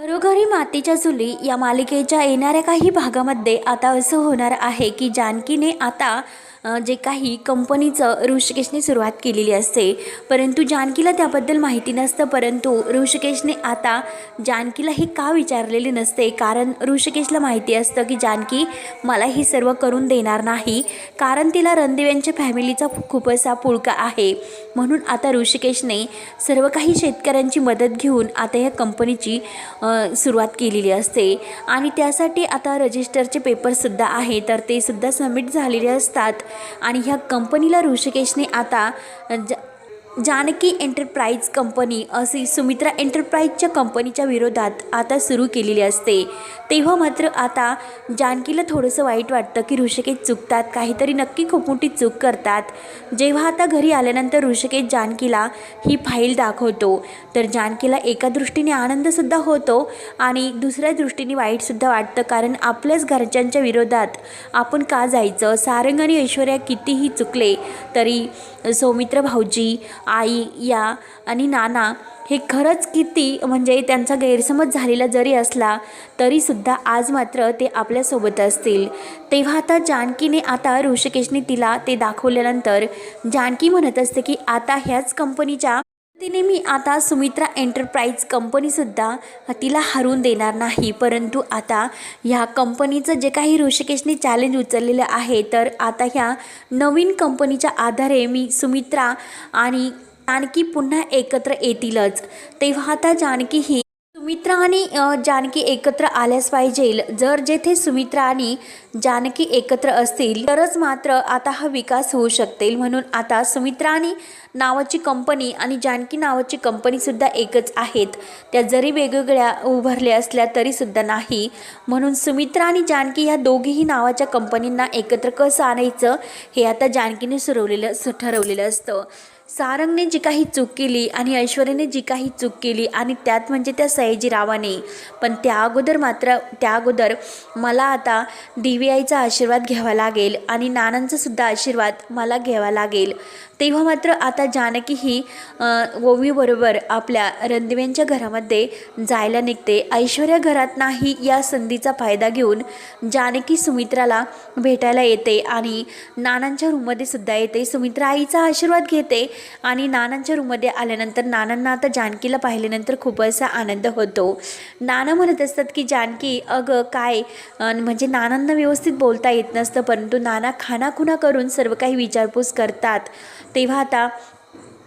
घरोघरी मातीच्या चुली या मालिकेच्या येणाऱ्या काही भागामध्ये आता असं होणार आहे की जानकीने आता जे काही कंपनीचं ऋषिकेशने सुरुवात केलेली असते. परंतु जानकीला त्याबद्दल माहिती नसतं परंतु ऋषिकेशने आता जानकीला हे का विचारलेले नसते? कारण ऋषिकेशला माहिती असतं की जानकी मला हे सर्व करून देणार नाही. कारण तिला रणदेव यांच्या फॅमिलीचा खूप असा पुळका आहे. म्हणून आता ऋषिकेशने सर्व काही शेतकऱ्यांची मदत घेऊन आता या कंपनीची सुरुवात केलेली असते. आणि त्यासाठी आता रजिस्टरचे पेपरसुद्धा आहे. तर ते सुद्धा सबमिट झालेले असतात. आणि ह्या कंपनीला ऋषिकेशने आता ज जानकी एंटरप्राइज कंपनी अशी सुमित्रा एंटरप्राइजच्या कंपनीच्या विरोधात आता सुरू केलेली असते. तेव्हा मात्र आता जानकीला थोडंसं वाईट वाटतं की ऋषिकेश चुकतात काहीतरी नक्की खूप मोठी चूक करतात. जेव्हा आता घरी आल्यानंतर ऋषिकेश जानकीला ही फाईल दाखवतो तर जानकीला एका दृष्टीने आनंदसुद्धा होतो आणि दुसऱ्या दृष्टीने वाईटसुद्धा वाटतं कारण आपल्याच घरच्यांच्या विरोधात आपण का जायचं? सारंग आणि ऐश्वर्या कितीही चुकले तरी सौमित्र भाऊजी आई या आणि नाना हे खरंच किती म्हणजे त्यांचा गैरसमज झालेला जरी असला तरीसुद्धा आज मात्र ते आपल्यासोबत असतील. तेव्हा आता जानकीने आता ऋषिकेशने तिला ते दाखवल्यानंतर जानकी म्हणत असते की आता ह्याच कंपनीच्या तिने मी आता सुमित्रा एंटरप्राइज कंपनीसुद्धा तिला हरवून देणार नाही. परंतु आता ह्या कंपनीचं जे काही ऋषिकेशने चॅलेंज उचललेलं आहे तर आता ह्या नवीन कंपनीच्या आधारे मी सुमित्रा आणि जानकी पुन्हा एकत्र येतीलच. तेव्हा आता जानकी ही सुमित्रा आणि जानकी एकत्र आल्यास पाहिजे जर जेथे सुमित्रा आणि जानकी एकत्र असतील तरच मात्र आता हा विकास होऊ शकतील म्हणून आता सुमित्रा आणि नावाची कंपनी आणि जानकी नावाची कंपनीसुद्धा एकच आहेत. त्या जरी वेगवेगळ्या उभारल्या असल्या तरीसुद्धा नाही. म्हणून सुमित्रा आणि जानकी ह्या दोघीही नावाच्या कंपनींना एकत्र कसं आणायचं हे आता जानकीने सुरवलेलं ठरवलेलं असतं. सारंगने जी काही चूक केली आणि ऐश्वर्याने जी काही चूक केली आणि त्यात म्हणजे त्या सयाजीरावाने. पण त्या अगोदर मात्र त्या अगोदर मला आता देवी आईचा आशीर्वाद घ्यावा लागेल आणि नानांचासुद्धा आशीर्वाद मला घ्यावा लागेल. तेव्हा मात्र आता जानकी ही ओवीबरोबर आपल्या रणदिव्यांच्या घरामध्ये जायला निघते. ऐश्वर्या घरात नाही या संधीचा फायदा घेऊन जानकी सुमित्राला भेटायला येते आणि नानांच्या रूममध्ये सुद्धा येते. सुमित्रा आईचा आशीर्वाद घेते आणि नानांच्या रूममध्ये आल्यानंतर नानांना आता जानकीला पाहिल्यानंतर खूप असा आनंद होतो. नाना म्हणत असतात की जानकी अगं काय? म्हणजे नानांना व्यवस्थित बोलता येत नसतं परंतु नाना खानाखुणा करून सर्व काही विचारपूस करतात. तेव्हा आता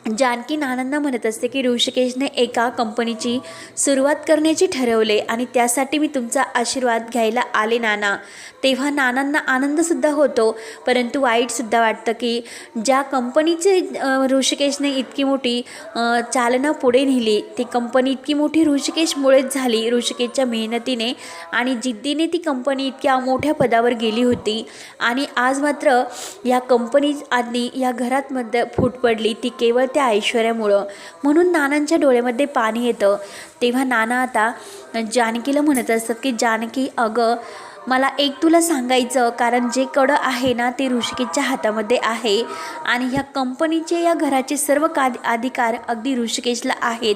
जानकी नानांना म्हणत असते की ऋषिकेशने एका कंपनीची सुरुवात करण्याची ठरवले आणि त्यासाठी मी तुमचा आशीर्वाद घ्यायला आले नाना. तेव्हा नानांना आनंदसुद्धा होतो परंतु वाईटसुद्धा वाटतं की ज्या कंपनीचे ऋषिकेशने इतकी मोठी चालना पुढे नेली ती कंपनी इतकी मोठी ऋषिकेशमुळेच झाली ऋषिकेशच्या मेहनतीने आणि जिद्दीने ती कंपनी इतक्या मोठ्या पदावर गेली होती. आणि आज मात्र या कंपनी आधी या घरात मध्ये फूट पडली ती केवळ त्या ऐश्वर्यामुळं. म्हणून नानांच्या डोळ्यामध्ये पाणी येतं. तेव्हा नाना आता जानकीला म्हणत असतात की जानकी अगं मला एक तुला सांगायचं कारण जे कडं आहे ना ते ऋषिकेशच्या हातामध्ये आहे. आणि ह्या कंपनीचे या घराचे सर्व का अधिकार अगदी ऋषिकेशला आहेत.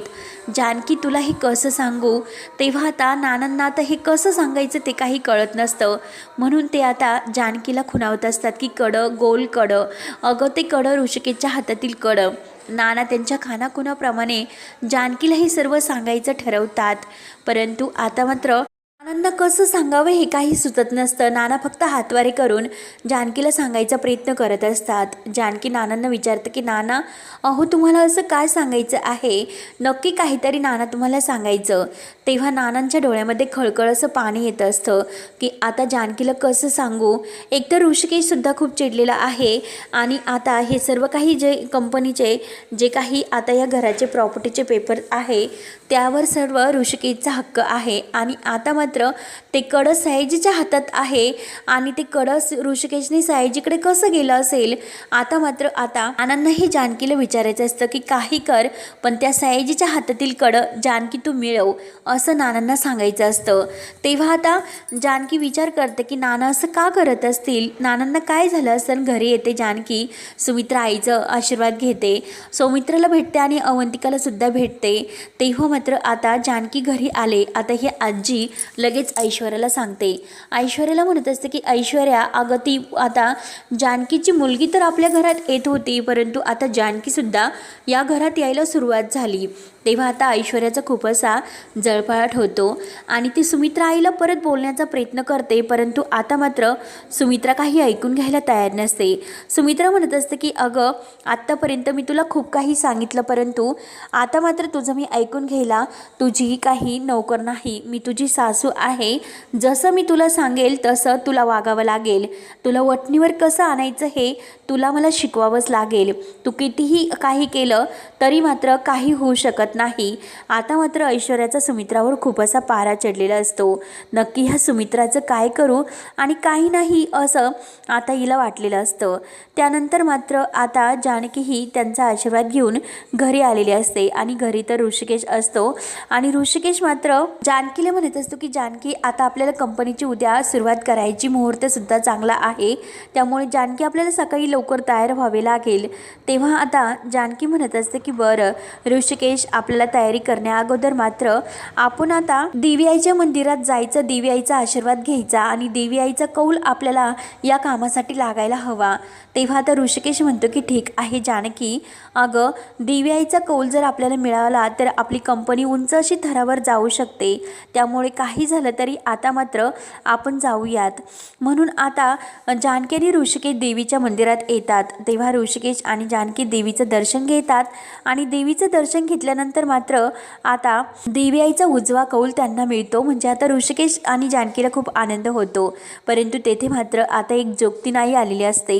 जानकी तुला हे कसं सांगू? तेव्हा आता नानांना आता हे कसं सांगायचं ते काही कळत नसतं. म्हणून ते आता जानकीला खुणावत असतात की कडं गोल कडं. अगं ते कडं ऋषिकेशच्या हातातील कडं. नाना त्यांच्या खानाखुणाप्रमाणे जानकीला हे सर्व सांगायचं ठरवतात. परंतु आता मात्र नानांना कसं सांगावं हे काही सुचत नसतं. नाना फक्त हातवारे करून जानकीला सांगायचा प्रयत्न करत असतात. जानकी नानांना विचारतं की नाना अहो तुम्हाला असं काय सांगायचं आहे? नक्की काहीतरी नाना तुम्हाला सांगायचं. तेव्हा नानांच्या डोळ्यामध्ये खळखळ असं पाणी येत असतं की आता जानकीला कसं सांगू? एकतर ऋषिकेशसुद्धा खूप चिडलेला आहे आणि आता हे सर्व काही जे कंपनीचे जे काही आता या घराचे प्रॉपर्टीचे पेपर आहे त्यावर सर्व ऋषिकेशचा हक्क आहे. आणि आता मात्र ते कडं सयाजीच्या हातात आहे. आणि ते कडं ऋषिकेशने सयाजीकडे कसं गेलं असेल? आता मात्र आता आनंदही जानकीला विचारायचं असतं की काही कर पण त्या सयाजीच्या हातातील कडं जानकी तू मिळव असं नानांना सांगायचं असतं. तेव्हा आता जानकी विचार करते की नाना असं का करत असतील? नानांना काय झालं असं घरी येते जानकी सुमित्रा आईचं आशीर्वाद घेते. सौमित्राला भेटते आणि अवंतिकाला सुद्धा भेटते. तेव्हा मात्र आता जानकी घरी आले. आता ही आजी लगेच ऐश्वर्याला सांगते. ऐश्वर्याला म्हणत असते की ऐश्वर्या अगं ती आता जानकीची मुलगी तर आपल्या घरात येत होती परंतु आता जानकीसुद्धा या घरात यायला सुरुवात झाली. तेव्हा आता ऐश्वर्याचा खूप असा जळफळाट होतो आणि ती सुमित्रा आईला परत बोलण्याचा प्रयत्न करते परंतु आता मात्र सुमित्रा काही ऐकून घ्यायला तयार नसते. सुमित्रा म्हणत असते की अगं आत्तापर्यंत मी तुला खूप काही सांगितलं परंतु आता मात्र तुझं मी ऐकून घ्यायला तुझीही काही नोकर नाही. मी तुझी सासू आहे. जसं मी तुला सांगेल तसं तुला वागावं लागेल. तुला वटणीवर कसं आणायचं हे तुला मला शिकवावंच लागेल. तू कितीही काही केलं तरी मात्र काही होऊ शकत नाही. आता मात्र ऐश्वर्याचा सुमित्रावर खूप असा पारा चढलेला असतो. नक्की ह्या सुमित्राचं काय करू आणि काही नाही असं आता हिला वाटलेलं असतं. त्यानंतर मात्र आता जानकीही त्यांचा आशीर्वाद घेऊन घरी आलेली असते आणि घरी तर ऋषिकेश असतो. आणि ऋषिकेश मात्र जानकीला म्हणत असतो की जानकी आता आपल्याला कंपनीची उद्या सुरुवात करायची मुहूर्तसुद्धा चांगला आहे. त्यामुळे जानकी आपल्याला सकाळी लवकर तयार व्हावे लागेल. तेव्हा आता जानकी म्हणत असते की बरं ऋषिकेश आपल्याला तयारी करण्या अगोदर मात्र आपण आता देवी आईच्या मंदिरात जायचं देवी आईचा आशीर्वाद घ्यायचा आणि देवी आईचा कौल आपल्याला या कामासाठी लागायला हवा. तेव्हा आता ऋषिकेश म्हणतो की ठीक आहे जानकी. अगं देवी आईचा कौल जर आपल्याला मिळाला तर आपली कंपनी उंच अशी थरावर जाऊ शकते. त्यामुळे काही झालं तरी आता मात्र आपण जाऊयात. म्हणून आता जानकी आणि ऋषिकेश देवीच्या मंदिरात येतात. तेव्हा ऋषिकेश आणि जानकी देवीचं दर्शन घेतात आणि देवीचं दर्शन घेतल्यानंतर मात्र आता देवी आईचा उजवा कौल त्यांना मिळतो. म्हणजे आता ऋषिकेश आणि जानकीला खूप आनंद होतो. परंतु तेथे मात्र आता एक जोगती नाही आलेली असते.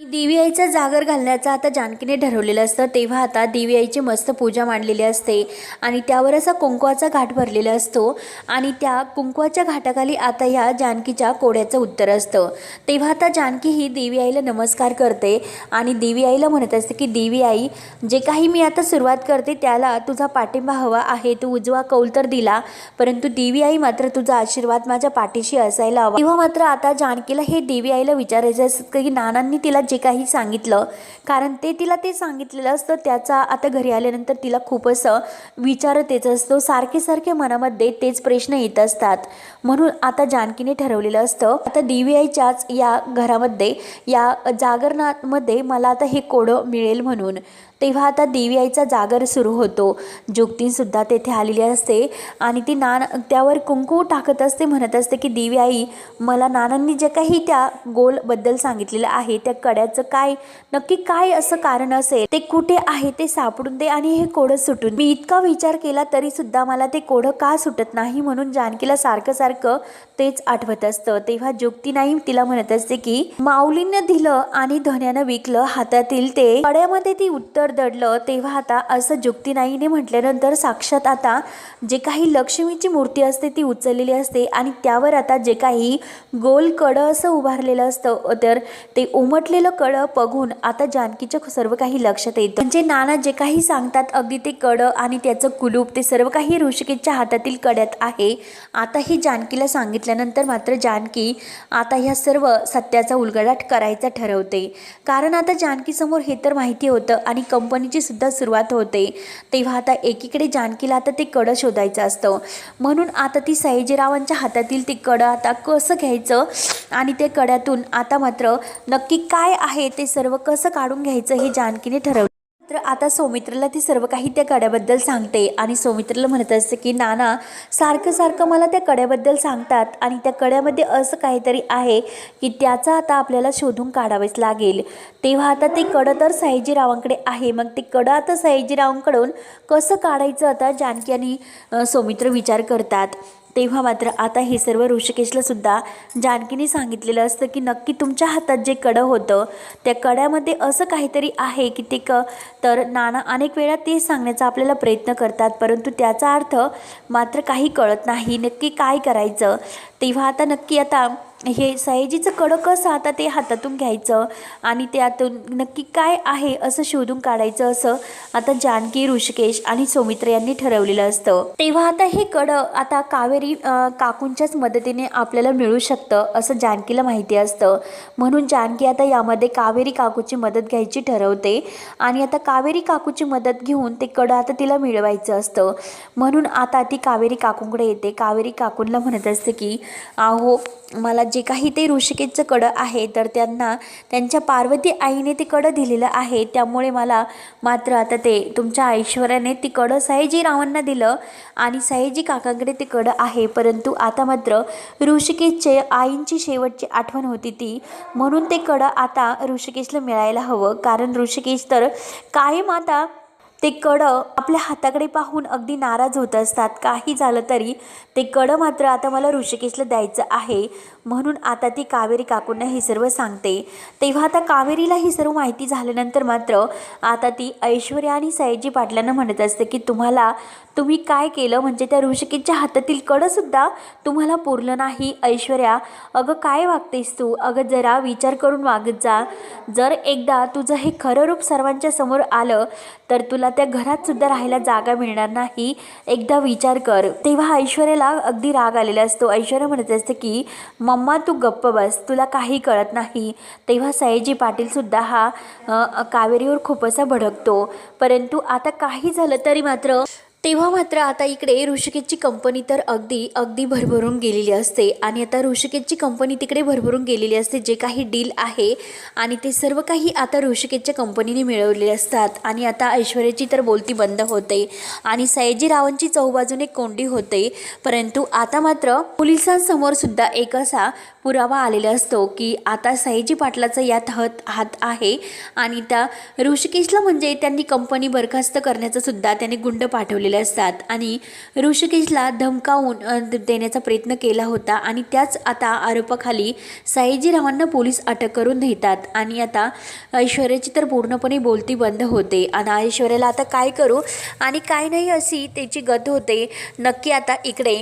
देवी आईचा जागर घालण्याचं आता जानकीने ठरवलेलं असतं तेव्हा आता देवी आईची मस्त पूजा मांडलेली असते आणि त्यावर असा कुंकवाचा घाट भरलेला असतो आणि त्या कुंकवाच्या घाटाखाली आता ह्या जानकीच्या कोड्याचं उत्तर असतं. तेव्हा आता जानकी ही देवी आईला नमस्कार करते आणि देवी आईला म्हणत असते की देवी आई जे काही मी आता सुरुवात करते त्याला तुझा पाठिंबा हवा आहे तू उजवा कौल तर दिला परंतु देवी आई मात्र तुझा आशीर्वाद माझ्या पाठीशी असायला हवा. तेव्हा मात्र आता जानकीला हे देवी आईला विचारायचं असतं की नानांनी तिला जे काही सांगितलं कारण ते तिला ते सांगितलेलं असतं त्याचा आता घरी आल्यानंतर तिला खूप असं विचारत येत असतो सारखे सारखे मनामध्ये तेच प्रश्न येत असतात. म्हणून आता जानकीने ठरवलेलं असतं आता देवी आईच्याच या घरामध्ये या जागरणामध्ये मला आता हे कोडं मिळेल म्हणून. तेव्हा आता देवी आईचा जागर सुरू होतो. जोगतीसुद्धा तेथे आलेली असते आणि ती नान त्यावर कुंकू टाकत असते म्हणत असते की देवी आई मला नानांनी जे काही त्या गोलबद्दल सांगितलेलं आहे त्या कड्याचं काय नक्की काय असं कारण असेल ते कुठे आहे ते सापडून दे आणि हे कोडं सुटून मी इतका विचार केला तरी सुद्धा मला ते कोडं का सुटत नाही म्हणून जानकीला सारखं सारखं तेच आठवत असतं. तेव्हा जोगती नाही तिला म्हणत असते की माऊलीनं दिलं आणि धन्यानं विकलं हातातील ते कड्यामध्ये ती उत्तर दडलं तेव्हा आता असं जुक्तीनाईने म्हटल्यानंतर साक्षात आता जे काही लक्ष्मीची मूर्ती असते ती उचललेली असते आणि त्यावर आता जे काही गोल कडं असं उभारलेलं असतं तर ते उमटलेलं कडं बघून आता जानकीच्या सर्व काही लक्षात येतं. म्हणजे नाना जे काही सांगतात अगदी ते कडं आणि त्याचं कुलूप ते सर्व काही ऋषिकेशच्या हातातील कड्यात आहे. आता ही जानकीला सांगितल्यानंतर मात्र जानकी आता ह्या सर्व सत्याचा उलगडाट करायचा ठरवते. कारण आता जानकीसमोर हे तर माहिती होतं आणि कंपनीची सुद्धा सुरुवात होते. तेव्हा आता एकीकडे जानकीला आता ते कडं शोधायचं असतं. म्हणून आता ती सयाजीरावांच्या हातातील ते कडं आता कसं घ्यायचं? आणि त्या कड्यातून आता मात्र नक्की काय आहे ते सर्व कसं काढून घ्यायचं हे जानकीने ठरवलं. तर आता सौमित्रला ती सर्व काही त्या कड्याबद्दल सांगते आणि सौमित्रला म्हणत असते की नाना सारखं सारखं मला त्या कड्याबद्दल सांगतात आणि त्या कड्यामध्ये असं काहीतरी आहे की त्याचा आता आपल्याला शोधून काढावेच लागेल. तेव्हा आता ते कडं तर सयाजीरावांकडे आहे. मग ते कडं आता सयाजीरावांकडून कसं काढायचं आता जानकी आणि सौमित्र विचार करतात. तेव्हा मात्र आता हे सर्व ऋषिकेशला सुद्धा जानकीने सांगितलेलं असतं की नक्की तुमच्या हातात जे कडं होतं त्या कड्यामध्ये असं काहीतरी आहे की ते क तर नाना अनेक वेळा ते सांगण्याचा आपल्याला प्रयत्न करतात. परंतु त्याचा अर्थ मात्र काही कळत नाही. नक्की काय करायचं? तेव्हा आता नक्की आता हे सयाजीचं कडं कसं आता ते हातातून घ्यायचं आणि त्यातून नक्की काय आहे असं शोधून काढायचं असं आता जानकी ऋषिकेश आणि सौमित्र यांनी ठरवलेलं असतं. तेव्हा आता हे कडं आता कावेरी काकूंच्याच मदतीने आपल्याला मिळू शकतं असं जानकीला माहिती असतं. म्हणून जानकी आता यामध्ये कावेरी काकूची मदत घ्यायची ठरवते आणि आता कावेरी काकूची मदत घेऊन ते कडं आता तिला मिळवायचं असतं. म्हणून आता ती कावेरी काकूंकडे येते. कावेरी काकूंना म्हणत असते की आहो मला जे काही ते ऋषिकेशचं कडं आहे तर त्यांना त्यांच्या पार्वती आईने ते कडं दिलेलं आहे. त्यामुळे मला मात्र आता ते तुमच्या ऐश्वर्याने ती कडं सयाजी रावांना दिलं आणि सयाजी काकांकडे ते कडं आहे. परंतु आता मात्र ऋषिकेशचे आईंची शेवटची आठवण होती ती. म्हणून ते कडं आता ऋषिकेशला मिळायला हवं. कारण ऋषिकेश तर कायम आता ते कडं आपल्या हाताकडे पाहून अगदी नाराज होत असतात. काही झालं तरी ते कडं मात्र आता मला ऋषिकेशला द्यायचं आहे. म्हणून आता ती कावेरी काकूंना हे सर्व सांगते. तेव्हा आता कावेरीला ही सर्व माहिती झाल्यानंतर मात्र आता ती ऐश्वर्या आणि सयाजी पाटलांना म्हणत असते की तुम्हाला तुम्ही काय केलं? म्हणजे त्या ऋषिकेच्या हातातील कडंसुद्धा तुम्हाला पुरलं नाही. ऐश्वर्या अगं काय वागतेस तू? अगं जरा विचार करून वागत जा. जर एकदा तुझं हे खरं रूप सर्वांच्या समोर आलं तर तुला त्या घरातसुद्धा राहायला जागा मिळणार नाही. एकदा विचार कर. तेव्हा ऐश्वर्याला अगदी राग आलेला असतो. ऐश्वर्या म्हणत असते की मम्मा तू गप्प बस तुला काही कळत नाही. तेव्हा सयाजी पाटीलसुद्धा हा कावेरीवर खूप असा भडकतो. परंतु आता काही झालं तरी मात्र तेव्हा मात्र आता इकडे ऋषिकेशची कंपनी तर अगदी अगदी भरभरून गेलेली असते. आणि आता ऋषिकेशची कंपनी तिकडे भरभरून गेलेली असते जे काही डील आहे. आणि ते सर्व काही आता ऋषिकेशच्या कंपनीने मिळवलेले असतात. आणि आता ऐश्वर्याची तर बोलती बंद होते. आणि सयाजी रावांची चौबाजूने कोंडी होते. परंतु आता मात्र पोलिसांसमोर सुद्धा एक असा पुरावा आलेला असतो की आता सयाजी पाटलाचा यात हात हात आहे. आणि त्या ऋषिकेशला म्हणजे त्यांनी कंपनी बरखास्त करण्याचा सुद्धा त्यांनी गुंड पाठवलेला असतात. आणि ऋषिकेशला धमकावून देण्याचा प्रयत्न केला होता आणि त्याच आता आरोपाखाली सायजीरावांना पोलीस अटक करून देतात आणि आता ऐश्वर्याची तर पूर्णपणे बोलती बंद होते. आणि ऐश्वर्याला आता काय करू? आणि काय नाही अशी त्याची गत होते. नक्की आता इकडे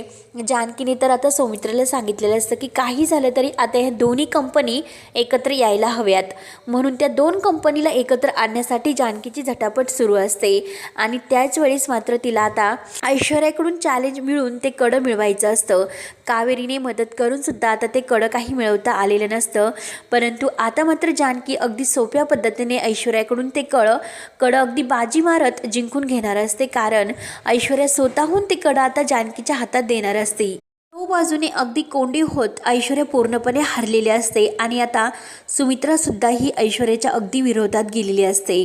जानकीने तर आता सौमित्राला सांगितलेलं असतं की काही झालं तरी आता ह्या दोन्ही कंपनी एकत्र यायला हव्यात. म्हणून त्या दोन कंपनीला एकत्र आणण्यासाठी जानकीची झटापट सुरू असते. आणि त्याच वेळेस मात्र तिला आता ऐश्वर्याकडून चॅलेंज मिळून ते कडं मिळवायचं असतं. कावेरीने मदत करून सुद्धा आता ते कडं काही मिळवता आलेलं नसतं. परंतु आता मात्र जानकी अगदी सोप्या पद्धतीने ऐश्वर्याकडून ते कळं कडं अगदी बाजी मारत जिंकून घेणार असते. कारण ऐश्वर्या स्वतःहून ते कडं आता जानकीच्या हातात देणार असते. तो बाजूने अगदी कोंडी होत ऐश्वर्या पूर्णपणे हरलेली असते आणि आता सुमित्रासुद्धा ही ऐश्वर्याच्या अगदी विरोधात गेलेली असते.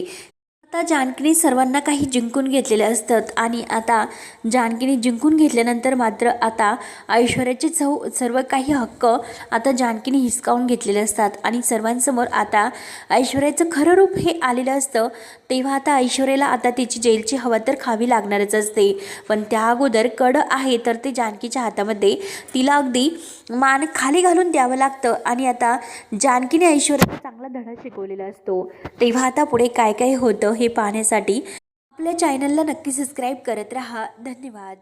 आता जानकीने सर्वांना काही जिंकून घेतलेले असतात आणि आता जानकीने जिंकून घेतल्यानंतर मात्र आता ऐश्वर्याचे चौ सर्व काही हक्क आता जानकीने हिसकावून घेतलेले असतात आणि सर्वांसमोर आता ऐश्वर्याचं खरं रूप हे आलेलं असतं. तेव्हा आता ऐश्वर्याला आता तिची जेलची हवा तर खावी लागणारच असते. पण त्या अगोदर कडं आहे तर ते जानकीच्या हातामध्ये तिला अगदी मान खाली घालून द्यावं लागतं. आणि आता जानकीने ऐश्वर्याला चांगला धडा शिकवलेला असतो. तेव्हा आता पुढे काय काय होतं हे पाहण्यासाठी आपल्या चॅनलला नक्की सबस्क्राईब करत राहा. धन्यवाद.